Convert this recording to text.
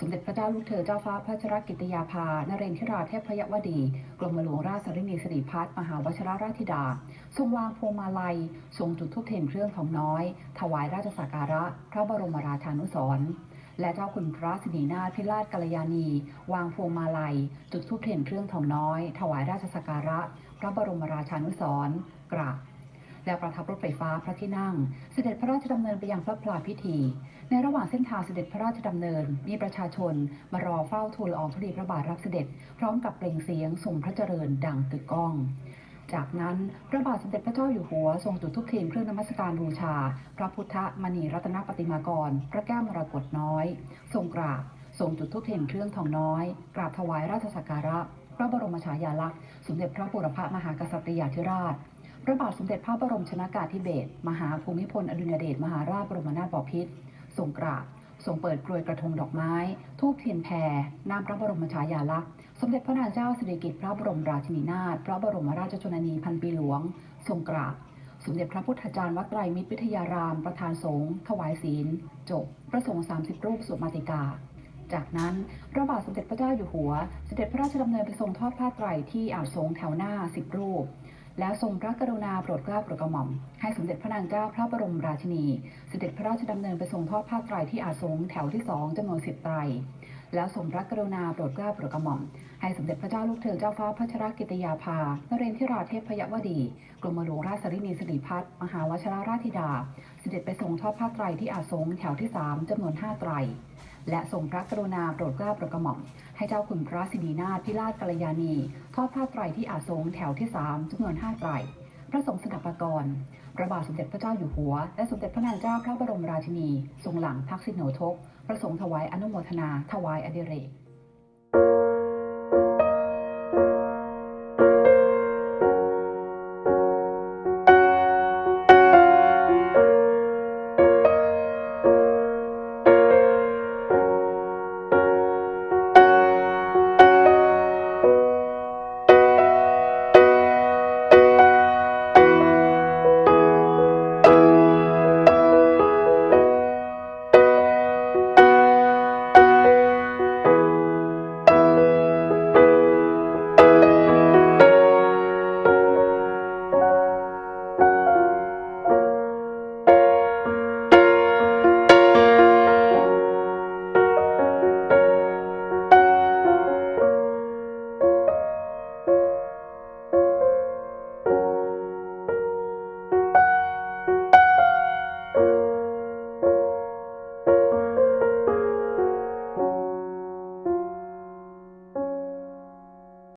สมเด็จพระเจ้าลูกเธอเจ้าฟ้าพระชรกิติยาภานเรนทิราเทพพยวดี กรมหลวงราชสรินีสิริพัฒน์มหาวชิรราชธิดา ทรงวางพวงมาลัย ทรงจุดธูปเทียนเครื่องทองน้อย ถวายราชสักการะ พระบรมราชานุสรณ์และเจ้าคุณพระสินีนาถพิราชกัลยาณี วางพวงมาลัย จุดธูปเทียนเครื่องทองน้อย ถวายราชสักการะ พระบรมราชานุสรณ์กราบ และประทับรถไฟฟ้าพระที่นั่ง เสด็จพระราชดำเนินไปยังพระพลาพิธี ในระหว่างเส้นทางเสด็จพระราชดำเนิน มีประชาชนมารอเฝ้าทูลอองธุลีพระบาทรับเสด็จ พร้อมกับเปล่งเสียงทรงพระเจริญดังกึกก้องจากนั้นพระบาทสมเด็จพระเจ้าอยู่หัวทรงจุดธูปเทียนเครื่องนมัสการบูชา พระพุทธมณีรัตนปฏิมากร พระแก้วมรกตน้อย ทรงกราบ ทรงจุดธูปเทียนเครื่องทองน้อย กราบถวายราชสักการะ พระบรมฉายาลักษณ์ สมเด็จพระบูรพมหากษัตริยาธิราช ระบาทสมเด็จพระบรมชนากาธิเบศรมหาภูมิพลอดุลยเดชมหาราชบรมนาถบพิตรทรงกราบทรงเปิดกรวยกระทงดอกไม้ ทูบเทียนแพรนามพระบรมฉายาลักษณ์ สมเด็จพระนางเจ้าสิริกิติ์พระบรมราชินีนาถพระบรมราชชนนีพันปีหลวง ทรงกราบ สมเด็จพระพุทธาจารย์วัดไตรมิตรวิทยาราม ประธานสงฆ์ถวายศีล จบ พระสงฆ์30 รูปสวดมาติกา จากนั้นพระบาทสมเด็จพระเจ้าอยู่หัว เสด็จพระราชดำเนินไปทรงทอดผ้าไตรที่อาจสงแถวหน้าสิบรูป แล้วทรงพระกรุณาโปรดเกล้าโปรดกระหม่อม ให้สมเด็จพระนางเจ้าพระบรมราชินีเสด็จพระราชดำเนินไปทรงทอดผ้าไตรที่อาสงแถวที่สองจำนวนสิบไตร แล้วทรงพระกรุณาโปรดเกล้าโปรดกระหม่อม ให้สมเด็จพระเจ้าลูกเธอเจ้าฟ้าพัชรกิติยาภานเรนทิราเทพพยวดี กรมหลวงราชสรินีสิริพัฒน์มหาวชิรราชธิดา เสด็จไปทรงทอดผ้าไตรที่อาสงแถวที่สามจำนวนห้าไตร และทรงพระกรุณาโปรดเกล้าโปรดกระหม่อมให้เจ้าคุณพระสินีนาถพิราชกัลยาณีทอดผ้าไตรที่อาสงแถวที่สามจำนวนห้าไตร พระสงฆ์สดับปกรณ์พระบาทสมเด็จพระเจ้าอยู่หัว และสมเด็จพระนางเจ้าพระบรมราชินี ทรงหลังทักษิณโนทก ประสงค์ถวายอนุโมทนา ถวายอดิเรก